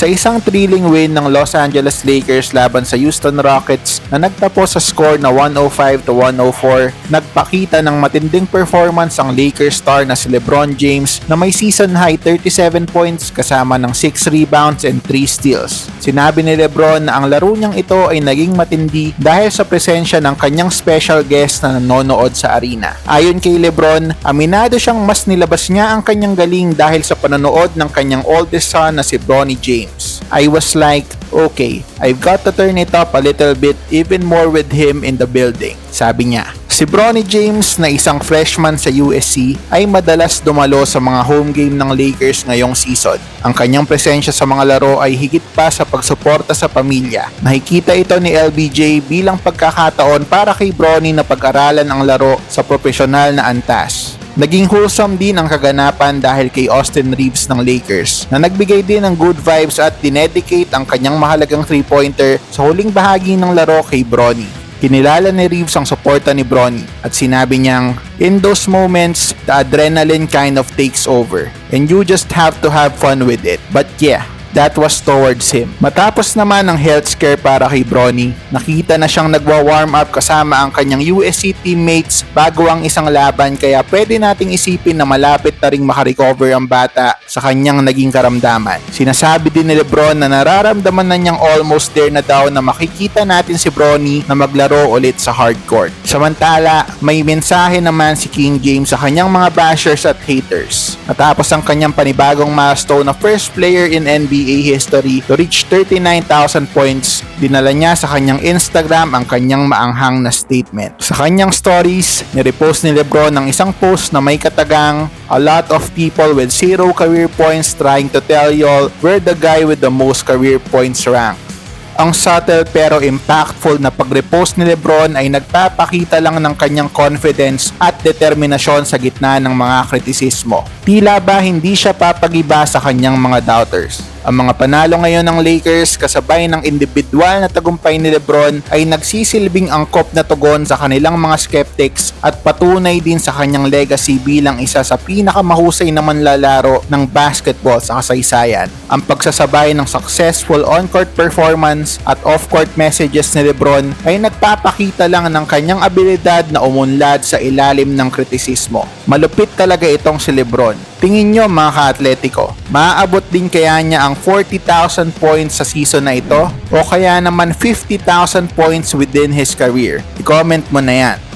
Sa isang thrilling win ng Los Angeles Lakers laban sa Houston Rockets na nagtapos sa score na 105 to 104, nagpakita ng matinding performance ang Lakers star na si LeBron James na may season high 37 points kasama ng 6 rebounds and 3 steals. Sinabi ni LeBron na ang laro niyang ito ay naging matindi dahil sa presensya ng kanyang special guest na nanonood sa arena. Ayon kay LeBron, aminado siyang mas nilabas niya ang kanyang galing dahil sa panonood ng kanyang oldest son na si Bronny James. I was like, okay, I've got to turn it up a little bit even more with him in the building. Sabi niya. Si Bronny James na isang freshman sa USC ay madalas dumalo sa mga home game ng Lakers ngayong season. Ang kanyang presensya sa mga laro ay higit pa sa pagsuporta sa pamilya. Nakikita ito ni LBJ bilang pagkakataon para kay Bronny na pag-aralan ang laro sa profesional na antas. Naging wholesome din ang kaganapan dahil kay Austin Reeves ng Lakers na nagbigay din ng good vibes at dinedicate ang kanyang mahalagang 3-pointer sa huling bahagi ng laro kay Bronny. Kinilala ni Reeves ang suporta ni Bronny at sinabi niyang, In those moments, the adrenaline kind of takes over and you just have to have fun with it. But yeah, that was towards him. Matapos naman ang health scare para kay Bronny, nakita na siyang nagwa-warm up kasama ang kanyang USC teammates bago ang isang laban kaya pwede nating isipin na malapit na ring makarecover ang bata sa kanyang naging karamdaman. Sinasabi din ni Lebron na nararamdaman na niyang almost there na daw na makikita natin si Bronny na maglaro ulit sa hardcourt. Samantala, may mensahe naman si King James sa kanyang mga bashers at haters. Matapos ang kanyang panibagong milestone na first player in NBA history to reach 39,000 points, dinala niya sa kanyang Instagram ang kanyang maanghang na statement. Sa kanyang stories, nirepost ni Lebron ang isang post na may katagang A lot of people with zero career points trying to tell y'all we're the guy with the most career points rank. Ang subtle pero impactful na pag-repost ni Lebron ay nagpapakita lang ng kanyang confidence at determinasyon sa gitna ng mga kritisismo. Tila ba hindi siya papagiba sa kanyang mga doubters? Ang mga panalo ngayon ng Lakers kasabay ng individual na tagumpay ni Lebron ay nagsisilbing angkop na tugon sa kanilang mga skeptics at patunay din sa kanyang legacy bilang isa sa pinakamahusay na manlalaro ng basketball sa kasaysayan. Ang pagsasabay ng successful on-court performance at off-court messages ni Lebron ay nagpapakita lang ng kanyang abilidad na umunlad sa ilalim ng kritisismo. Malupit talaga itong si Lebron. Tingin nyo mga ka-atletico, maaabot din kaya niya ang 40,000 points sa season na ito o kaya naman 50,000 points within his career? I-comment mo na yan.